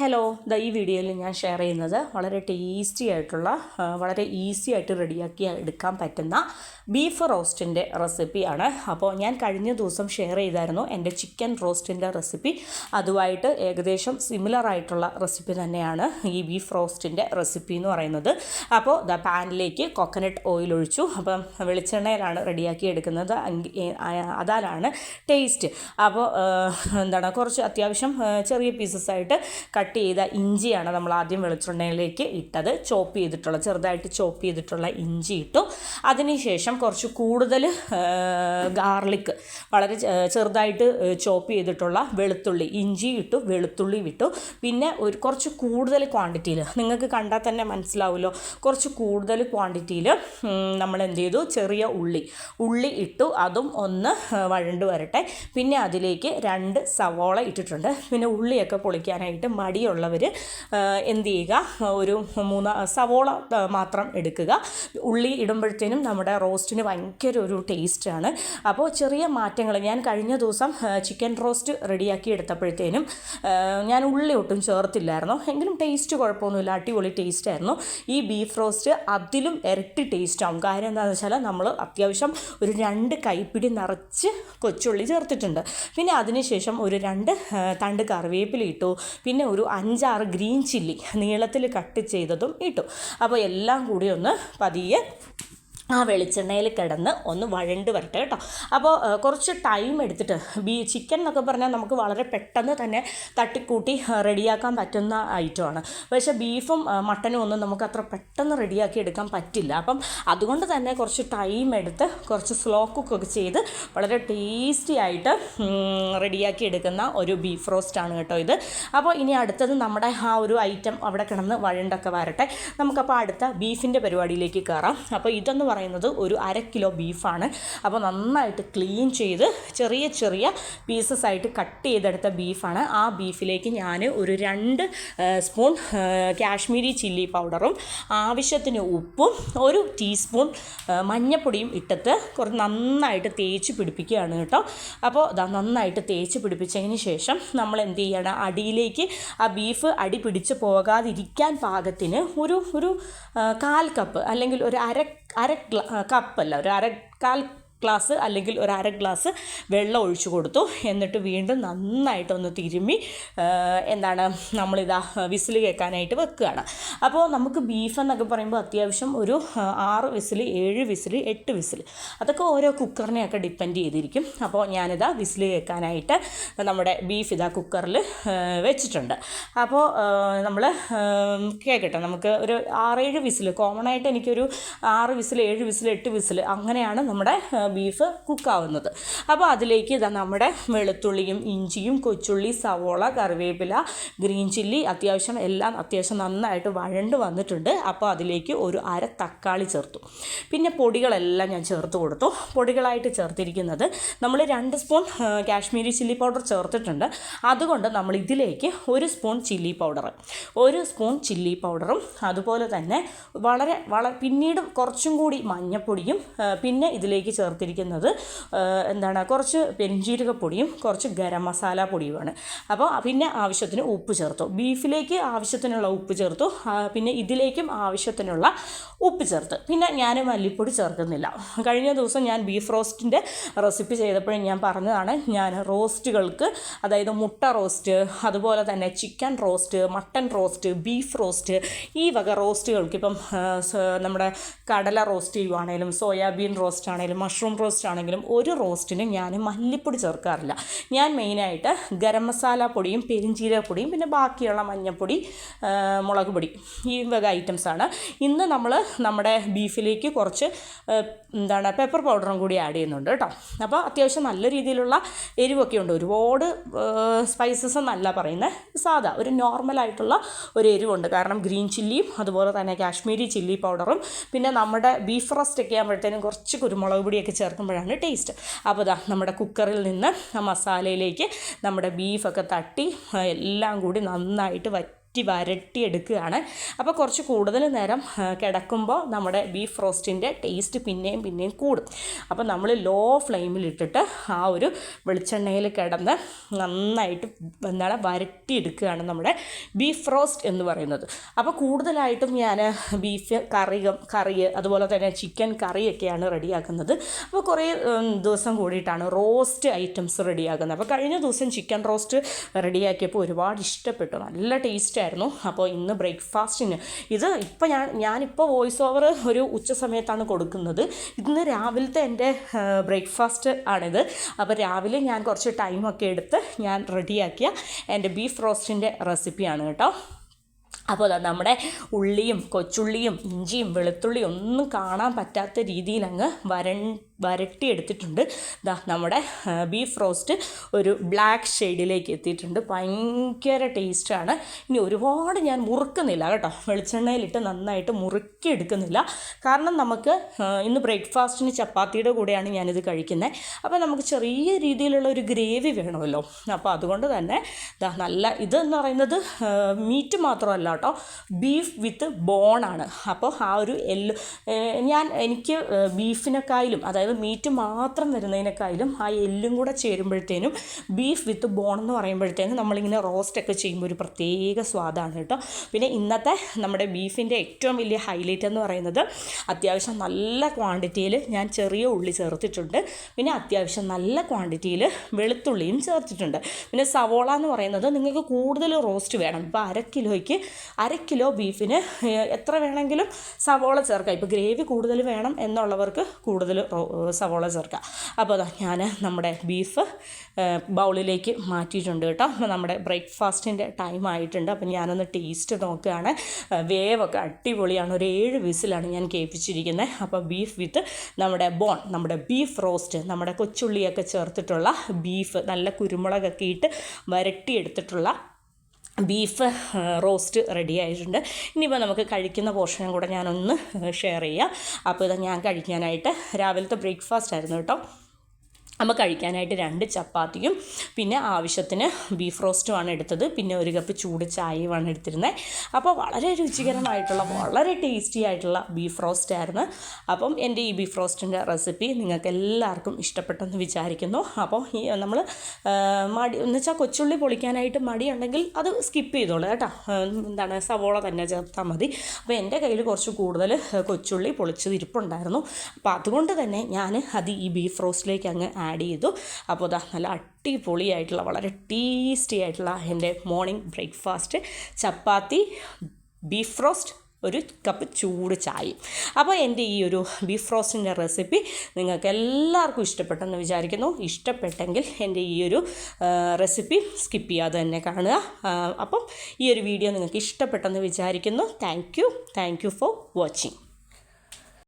Hello the ഈ വീഡിയോയിൽ ഞാൻ ഷെയർ ചെയ്യുന്നത് വളരെ ടേസ്റ്റി ആയിട്ടുള്ള വളരെ ഈസി ആയിട്ട് റെഡിയാക്കി എടുക്കാൻ പറ്റുന്ന ബീഫ് റോസ്റ്റിന്റെ റെസിപ്പിയാണ് അപ്പോൾ ഞാൻ കഴിഞ്ഞ ദിവസം ഷെയർ ചെയ്തായിരുന്നു എന്റെ ചിക്കൻ റോസ്റ്റിന്റെ റെസിപ്പി അതുമായിട്ട് ഏകദേശം സിമിലർ ആയിട്ടുള്ള റെസിപ്പി തന്നെയാണ് ഈ ബീഫ് റോസ്റ്റിന്റെ റെസിപ്പി എന്ന് പറയുന്നത്. അപ്പോൾ ദ പാനിലേക്ക് കോക്കനട്ട് ഓയിൽ ഒഴിച്ചു. അപ്പം വെളിച്ചെണ്ണയിലാണ് റെഡിയാക്കി എടുക്കുന്നത്. അതാണ് ടേസ്റ്റ് അപ്പോൾ എന്താണ് കുറച്ച് അത്യാവശ്യം ചെറിയ പീസസ് ആയിട്ട് കട്ട് ചെയ്ത ഇഞ്ചിയാണ് നമ്മൾ ആദ്യം വെളിച്ചെണ്ണയിലേക്ക് ഇട്ടത്. ചോപ്പ് ചെയ്തിട്ടുള്ള ചെറുതായിട്ട് ചോപ്പ് ചെയ്തിട്ടുള്ള ഇഞ്ചി ഇട്ടു. അതിനുശേഷം കുറച്ച് കൂടുതൽ ഗാർലിക് വളരെ ചെറുതായിട്ട് ചോപ്പ് ചെയ്തിട്ടുള്ള വെളുത്തുള്ളി ഇഞ്ചി ഇട്ടു വെളുത്തുള്ളി വിട്ടു. പിന്നെ ഒരു കുറച്ച് കൂടുതൽ ക്വാണ്ടിറ്റിയിൽ നിങ്ങൾക്ക് കണ്ടാൽ തന്നെ മനസ്സിലാവുമല്ലോ കുറച്ച് കൂടുതൽ ക്വാണ്ടിറ്റിയിൽ നമ്മൾ എന്ത് ചെയ്തു? ചെറിയ ഉള്ളി ഉള്ളി ഇട്ടു. അതും ഒന്ന് വഴണ്ട് വരട്ടെ. പിന്നെ അതിലേക്ക് രണ്ട് സവോള ഇട്ടിട്ടുണ്ട്. പിന്നെ ഉള്ളിയൊക്കെ പൊളിക്കാനായിട്ട് മടിയുള്ളവർ എന്ത് ചെയ്യുക? ഒരു മൂന്ന് സവോള മാത്രം എടുക്കുക. ഉള്ളി ഇടുമ്പോഴത്തേനും നമ്മുടെ റോസ്റ്റിന് ഭയങ്കര ഒരു ടേസ്റ്റാണ്. അപ്പോൾ ചെറിയ മാറ്റങ്ങൾ ഞാൻ കഴിഞ്ഞ ദിവസം ചിക്കൻ റോസ്റ്റ് റെഡിയാക്കി എടുത്തപ്പോഴത്തേനും ഞാൻ ഉള്ളി ഒട്ടും ചേർത്തില്ലായിരുന്നു. എങ്കിലും ടേസ്റ്റ് കുഴപ്പമൊന്നുമില്ല അടിപൊളി ടേസ്റ്റായിരുന്നു. ഈ ബീഫ് റോസ്റ്റ് അതിലും ഇരട്ടി ടേസ്റ്റാവും. കാര്യം എന്താണെന്ന് വെച്ചാൽ നമ്മൾ അത്യാവശ്യം ഒരു രണ്ട് കൈപ്പിടി നിറച്ച് കൊച്ചുള്ളി ചേർത്തിട്ടുണ്ട്. പിന്നെ അതിനുശേഷം ഒരു രണ്ട് തണ്ട് കറിവേപ്പില ഇട്ടു. പിന്നെ ഒരു അഞ്ചാറ് ഗ്രീൻ ചില്ലി നീളത്തിൽ കട്ട് ചെയ്തതും ഇട്ടു. അപ്പോൾ എല്ലാം കൂടി ഒന്ന് പതിയെ ആ വെളിച്ചെണ്ണയിൽ കിടന്ന് ഒന്ന് വഴണ്ട് വരട്ടെ കേട്ടോ. അപ്പോൾ കുറച്ച് ടൈം എടുത്തിട്ട് ബീ ചിക്കൻ എന്നൊക്കെ പറഞ്ഞാൽ നമുക്ക് വളരെ പെട്ടെന്ന് തന്നെ തട്ടിക്കൂട്ടി റെഡിയാക്കാൻ പറ്റുന്ന ഐറ്റമാണ് പക്ഷേ ബീഫും മട്ടനും ഒന്നും നമുക്ക് അത്ര പെട്ടെന്ന് റെഡിയാക്കി എടുക്കാൻ പറ്റില്ല. അപ്പം അതുകൊണ്ട് തന്നെ കുറച്ച് ടൈം എടുത്ത് കുറച്ച് സ്ലോ കുക്കൊക്കെ ചെയ്ത് വളരെ ടേസ്റ്റി ആയിട്ട് റെഡിയാക്കി എടുക്കുന്ന ഒരു ബീഫ് റോസ്റ്റാണ് കേട്ടോ ഇത്. അപ്പോൾ ഇനി അടുത്തത് നമ്മുടെ ആ ഒരു ഐറ്റം അവിടെ കിടന്ന് വഴണ്ടൊക്കെ വരട്ടെ. നമുക്കപ്പോൾ അടുത്ത ബീഫിന്റെ പരിപാടിയിലേക്ക് കയറാം. അപ്പോൾ ഇതെന്ന് ഒരു അര കിലോ ബീഫാണ്. അപ്പോൾ നന്നായിട്ട് ക്ലീൻ ചെയ്ത് ചെറിയ ചെറിയ പീസസ് ആയിട്ട് കട്ട് ചെയ്തെടുത്ത ബീഫാണ്. ആ ബീഫിലേക്ക് ഞാൻ ഒരു രണ്ട് സ്പൂൺ കാശ്മീരി ചില്ലി പൗഡറും ആവശ്യത്തിന് ഉപ്പും ഒരു ടീസ്പൂൺ മഞ്ഞപ്പൊടിയും ഇട്ടിട്ട് കുറച്ച് നന്നായിട്ട് തേച്ച് പിടിപ്പിക്കുകയാണ് കേട്ടോ. അപ്പോൾ നന്നായിട്ട് തേച്ച് പിടിപ്പിച്ചതിന് ശേഷം നമ്മൾ എന്ത് ചെയ്യണം? അടിയിലേക്ക് ആ ബീഫ് അടി പിടിച്ച് പോകാതിരിക്കാൻ പാകത്തിന് ഒരു ഒരു കാൽ കപ്പ് അല്ലെങ്കിൽ ഒരു അര അര കപ്പല്ല ഒരു അര കാൽ ഗ്ലാസ് അല്ലെങ്കിൽ ഒരു അര ഗ്ലാസ് വെള്ളം ഒഴിച്ചു കൊടുത്തു. എന്നിട്ട് വീണ്ടും നന്നായിട്ടൊന്ന് തിരുമ്മി എന്താണ് നമ്മളിതാ വിസിൽ കേൾക്കാനായിട്ട് വെക്കുകയാണ്. അപ്പോൾ നമുക്ക് ബീഫ് എന്നൊക്കെ പറയുമ്പോൾ അത്യാവശ്യം ഒരു ആറ് വിസിൽ ഏഴ് വിസിൽ എട്ട് വിസിൽ അതൊക്കെ ഓരോ കുക്കറിനെയൊക്കെ ഡിപ്പെൻഡ് ചെയ്തിരിക്കും. അപ്പോൾ ഞാനിതാ വിസിൽ കേൾക്കാനായിട്ട് നമ്മുടെ ബീഫ് ഇതാ കുക്കറിൽ വെച്ചിട്ടുണ്ട്. അപ്പോൾ നമ്മൾ കേൾക്കട്ടെ നമുക്ക് ഒരു ആറേഴ് വിസിൽ കോമൺ ആയിട്ട് എനിക്കൊരു ആറ് വിസിൽ ഏഴ് വിസിൽ എട്ട് വിസിൽ അങ്ങനെയാണ് നമ്മുടെ ബീഫ് കുക്കാവുന്നത്. അപ്പോൾ അതിലേക്ക് ഇതാ നമ്മുടെ വെളുത്തുള്ളിയും ഇഞ്ചിയും കൊച്ചുള്ളി സവോള കറിവേപ്പില ഗ്രീൻ ചില്ലി അത്യാവശ്യം എല്ലാം അത്യാവശ്യം നന്നായിട്ട് വഴണ്ട് വന്നിട്ടുണ്ട്. അപ്പോൾ അതിലേക്ക് ഒരു അര തക്കാളി ചേർത്തു. പിന്നെ പൊടികളെല്ലാം ഞാൻ ചേർത്ത് കൊടുത്തു. പൊടികളായിട്ട് ചേർത്തിരിക്കുന്നത് നമ്മൾ രണ്ട് സ്പൂൺ കാശ്മീരി ചില്ലി പൗഡർ ചേർത്തിട്ടുണ്ട്. അതുകൊണ്ട് നമ്മൾ ഇതിലേക്ക് ഒരു സ്പൂൺ ചില്ലി പൗഡർ ഒരു സ്പൂൺ ചില്ലി പൗഡറും അതുപോലെ തന്നെ വളരെ വളരെ പിന്നീട് കുറച്ചും കൂടി മഞ്ഞപ്പൊടിയും പിന്നെ ഇതിലേക്ക് ചേർത്തിരിക്കുന്നത് ആ, എന്താണ്? കുറച്ച് പെരിഞ്ജീരകപ്പൊടിയും കുറച്ച് ഗരം മസാല പൊടിയുമാണ്. അപ്പോൾ പിന്നെ ആവശ്യത്തിന് ഉപ്പ് ചേർത്തു. ബീഫിലേക്ക് ആവശ്യത്തിനുള്ള ഉപ്പ് ചേർത്തു. പിന്നെ ഇതിലേക്കും ആവശ്യത്തിനുള്ള ഉപ്പ് ചേർത്ത്. പിന്നെ ഞാൻ മല്ലിപ്പൊടി ചേർക്കുന്നില്ല. കഴിഞ്ഞ ദിവസം ഞാൻ ബീഫ് റോസ്റ്റിന്റെ റെസിപ്പി ചെയ്തപ്പോഴും ഞാൻ പറഞ്ഞതാണ് ഞാൻ റോസ്റ്റുകൾക്ക് അതായത് മുട്ട റോസ്റ്റ് അതുപോലെ തന്നെ chicken roast mutton roast beef roast ഈ വക റോസ്റ്റുകൾക്ക് ഇപ്പം നമ്മുടെ കടല റോസ്റ്റ് ചെയ്യുവാണേലും സോയാബീൻ റോസ്റ്റ് ആണെങ്കിലും മഷ്റൂം റോസ്റ്റ് ആണെങ്കിലും ഒരു റോസ്റ്റിനും ഞാൻ മല്ലിപ്പൊടി ചേർക്കാറില്ല. ഞാൻ മെയിനായിട്ട് ഗരം മസാല പൊടിയും പെരിഞ്ചീരക പൊടിയും പിന്നെ ബാക്കിയുള്ള മഞ്ഞൾപ്പൊടി മുളക് പൊടി ഈ വക ഐറ്റംസാണ് ഇന്ന് നമ്മൾ നമ്മുടെ ബീഫിലേക്ക് കുറച്ച് എന്താണ് പെപ്പർ പൗഡറും കൂടി ആഡ് ചെയ്യുന്നുണ്ട് കേട്ടോ. അപ്പോൾ അത്യാവശ്യം നല്ല രീതിയിലുള്ള എരിവൊക്കെ ഉണ്ട്. ഒരുപാട് സ്പൈസസ് എന്നല്ല പറയുന്നത് സാധാ ഒരു നോർമലായിട്ടുള്ള ഒരു എരിവുണ്ട്. കാരണം ഗ്രീൻ ചില്ലിയും അതുപോലെ തന്നെ കാശ്മീരി ചില്ലി പൗഡറും പിന്നെ നമ്മുടെ ബീഫ് റോസ്റ്റ് ഒക്കെ ആകുമ്പോഴത്തേനും കുറച്ച് കുരുമുളക് പൊടിയൊക്കെ ചേർക്കുമ്പോഴാണ് ടേസ്റ്റ്. അപ്പോൾ ഇതാ നമ്മുടെ കുക്കറിൽ നിന്ന് ആ മസാലയിലേക്ക് നമ്മുടെ ബീഫൊക്കെ തട്ടി എല്ലാം കൂടി നന്നായിട്ട് വറ്റി വറ്റി വരട്ടി എടുക്കുകയാണ് അപ്പോൾ കുറച്ച് കൂടുതൽ നേരം കിടക്കുമ്പോൾ നമ്മുടെ ബീഫ് റോസ്റ്റിന്റെ ടേസ്റ്റ് പിന്നെയും പിന്നെയും കൂടും. അപ്പോൾ നമ്മൾ ലോ ഫ്ലെയിമിലിട്ടിട്ട് ആ ഒരു വെളിച്ചെണ്ണയിൽ കിടന്ന് നന്നായിട്ട് എന്താണ് വരട്ടിയെടുക്കുകയാണ് നമ്മുടെ ബീഫ് റോസ്റ്റ് എന്ന് പറയുന്നത്. അപ്പോൾ കൂടുതലായിട്ടും ഞാൻ ബീഫ് കറി കറി അതുപോലെ തന്നെ ചിക്കൻ കറിയൊക്കെയാണ് റെഡിയാക്കുന്നത്. അപ്പോൾ കുറേ ദിവസം കൂടിയിട്ടാണ് റോസ്റ്റ് ഐറ്റംസ് റെഡിയാക്കുന്നത് അപ്പോൾ കഴിഞ്ഞ ദിവസം ചിക്കൻ റോസ്റ്റ് റെഡിയാക്കിയപ്പോൾ ഒരുപാട് ഇഷ്ടപ്പെട്ടു. നല്ല ടേസ്റ്റ് ആയിരുന്നു. അപ്പോൾ ഇന്ന് ബ്രേക്ക്ഫാസ്റ്റിന്. ഇത് ഇപ്പോൾ ഞാൻ ഞാനിപ്പോൾ വോയിസ് ഓവർ ഒരു ഉച്ച സമയത്താണ് കൊടുക്കുന്നത്. ഇന്ന് രാവിലത്തെ എന്റെ ബ്രേക്ക്ഫാസ്റ്റ് ആണിത്. അപ്പോൾ രാവിലെ ഞാൻ കുറച്ച് ടൈമൊക്കെ എടുത്ത് ഞാൻ റെഡിയാക്കിയ എന്റെ ബീഫ് റോസ്റ്റിന്റെ റെസിപ്പിയാണ് കേട്ടോ. അപ്പോൾ നമ്മുടെ ഉള്ളിയും കൊച്ചുള്ളിയും ഇഞ്ചിയും വെളുത്തുള്ളിയും ഒന്നും കാണാൻ പറ്റാത്ത രീതിയിൽ അങ്ങ് വരൺ വരട്ടിയെടുത്തിട്ടുണ്ട്. ദാ നമ്മുടെ ബീഫ് റോസ്റ്റ് ഒരു ബ്ലാക്ക് ഷെയ്ഡിലേക്ക് എത്തിയിട്ടുണ്ട്. ഭയങ്കര ടേസ്റ്റാണ്. ഇനി ഒരുപാട് ഞാൻ മുറുക്കുന്നില്ല കേട്ടോ. വെളിച്ചെണ്ണയിലിട്ട് നന്നായിട്ട് മുറുക്കി എടുക്കുന്നില്ല കാരണം നമുക്ക് ഇന്ന് ബ്രേക്ക്ഫാസ്റ്റിന് ചപ്പാത്തിയുടെ കൂടെയാണ് ഞാനിത് കഴിക്കുന്നത്. അപ്പോൾ നമുക്ക് ചെറിയ രീതിയിലുള്ള ഒരു ഗ്രേവി വേണമല്ലോ. അപ്പോൾ അതുകൊണ്ട് തന്നെ ദാ നല്ല ഇതെന്ന് പറയുന്നത് മീറ്റ് മാത്രമല്ല കേട്ടോ. ബീഫ് വിത്ത് ബോണാണ്. അപ്പോൾ ആ ഒരു എല്ലോ ഞാൻ എനിക്ക് ബീഫിനെക്കായാലും അതായത് മീറ്റ് മാത്രം വരുന്നതിനേക്കാളും ആ എല്ലും കൂടെ ചേരുമ്പോഴത്തേനും ബീഫ് വിത്ത് ബോൺ എന്ന് പറയുമ്പോഴത്തേനും നമ്മളിങ്ങനെ റോസ്റ്റൊക്കെ ചെയ്യുമ്പോൾ ഒരു പ്രത്യേക സ്വാദാണ് കേട്ടോ. പിന്നെ ഇന്നത്തെ നമ്മുടെ ബീഫിന്റെ ഏറ്റവും വലിയ ഹൈലൈറ്റ് എന്ന് പറയുന്നത് അത്യാവശ്യം നല്ല ക്വാണ്ടിറ്റിയിൽ ഞാൻ ചെറിയ ഉള്ളി ചേർത്തിട്ടുണ്ട്. പിന്നെ അത്യാവശ്യം നല്ല ക്വാണ്ടിറ്റിയിൽ വെളുത്തുള്ളിയും ചേർത്തിട്ടുണ്ട്. പിന്നെ സവോള എന്ന് പറയുന്നത് നിങ്ങൾക്ക് കൂടുതൽ റോസ്റ്റ് വേണം. ഇപ്പോൾ അര കിലോയ്ക്ക് അര കിലോ ബീഫിന് എത്ര വേണമെങ്കിലും സവോള ചേർക്കാം. ഇപ്പോൾ ഗ്രേവി കൂടുതൽ വേണം എന്നുള്ളവർക്ക് കൂടുതൽ സവോള ചേർക്കാം അപ്പോൾ അതാ ഞാൻ നമ്മുടെ ബീഫ് ബൗളിലേക്ക് മാറ്റിയിട്ടുണ്ട് കേട്ടോ. അപ്പോൾ നമ്മുടെ ബ്രേക്ക്ഫാസ്റ്റിന്റെ ടൈം ആയിട്ടുണ്ട്. അപ്പോൾ ഞാനൊന്ന് ടേസ്റ്റ് നോക്കുകയാണ്. വേവൊക്കെ അടിപൊളിയാണ്. ഒരു ഏഴ് വിസിലാണ് ഞാൻ കേൾപ്പിച്ചിരിക്കുന്നത് അപ്പോൾ ബീഫ് വിത്ത് നമ്മുടെ ബോൺ നമ്മുടെ ബീഫ് റോസ്റ്റ് നമ്മുടെ കൊച്ചുള്ളിയൊക്കെ ചേർത്തിട്ടുള്ള ബീഫ് നല്ല കുരുമുളകൊക്കെ ഇട്ട് വരട്ടിയെടുത്തിട്ടുള്ള ബീഫ് റോസ്റ്റ് റെഡി ആയിട്ടുണ്ട്. ഇനിയിപ്പോൾ നമുക്ക് കഴിക്കുന്ന പോർഷനും കൂടെ ഞാനൊന്ന് ഷെയർ ചെയ്യാം. അപ്പോൾ ഇത് ഞാൻ കഴിക്കാനായിട്ട് രാവിലത്തെ ബ്രേക്ക്ഫാസ്റ്റ് ആയിരുന്നു കേട്ടോ. നമ്മൾ കഴിക്കാനായിട്ട് രണ്ട് ചപ്പാത്തിയും പിന്നെ ആവശ്യത്തിന് ബീഫ് റോസ്റ്റുമാണ് എടുത്തത്. പിന്നെ ഒരു കപ്പ് ചൂട് ചായയുമാണ് എടുത്തിരുന്നത് അപ്പോൾ വളരെ രുചികരമായിട്ടുള്ള വളരെ ടേസ്റ്റി ആയിട്ടുള്ള ബീഫ് റോസ്റ്റ് ആയിരുന്നു. അപ്പം എന്റെ ഈ ബീഫ് റോസ്റ്റിന്റെ റെസിപ്പി നിങ്ങൾക്ക് എല്ലാവർക്കും ഇഷ്ടപ്പെട്ടെന്ന് വിചാരിക്കുന്നു. അപ്പോൾ ഈ നമ്മൾ മടി എന്ന് വെച്ചാൽ കൊച്ചുള്ളി പൊളിക്കാനായിട്ട് മടിയുണ്ടെങ്കിൽ അത് സ്കിപ്പ് ചെയ്തോളൂ കേട്ടോ. എന്താണ് സവോള തന്നെ ചേർത്താൽ മതി. അപ്പോൾ എന്റെ കയ്യിൽ കുറച്ച് കൂടുതൽ കൊച്ചുള്ളി പൊളിച്ചത് ഇരിപ്പുണ്ടായിരുന്നു. അപ്പോൾ അതുകൊണ്ട് തന്നെ ഞാൻ അത് ഈ ബീഫ് റോസ്റ്റിലേക്ക് അങ്ങ് ആഡ് ചെയ്തു. അപ്പോൾ ഇതാ നല്ല അടിപൊളിയായിട്ടുള്ള വളരെ ടേസ്റ്റി ആയിട്ടുള്ള എന്റെ morning breakfast chapati beef roast ഒരു കപ്പ് ചൂട് ചായ. അപ്പോൾ എന്റെ ഈ ഒരു ബീഫ് റോസ്റ്റിന്റെ റെസിപ്പി നിങ്ങൾക്ക് എല്ലാവർക്കും ഇഷ്ടപ്പെട്ടെന്ന് വിചാരിക്കുന്നു. ഇഷ്ടപ്പെട്ടെങ്കിൽ എന്റെ ഈ ഒരു റെസിപ്പി സ്കിപ്പ് ചെയ്യാതെ തന്നെ കാണുക. അപ്പം ഈ ഒരു വീഡിയോ നിങ്ങൾക്ക് ഇഷ്ടപ്പെട്ടെന്ന് വിചാരിക്കുന്നു. Thank you thank you for watching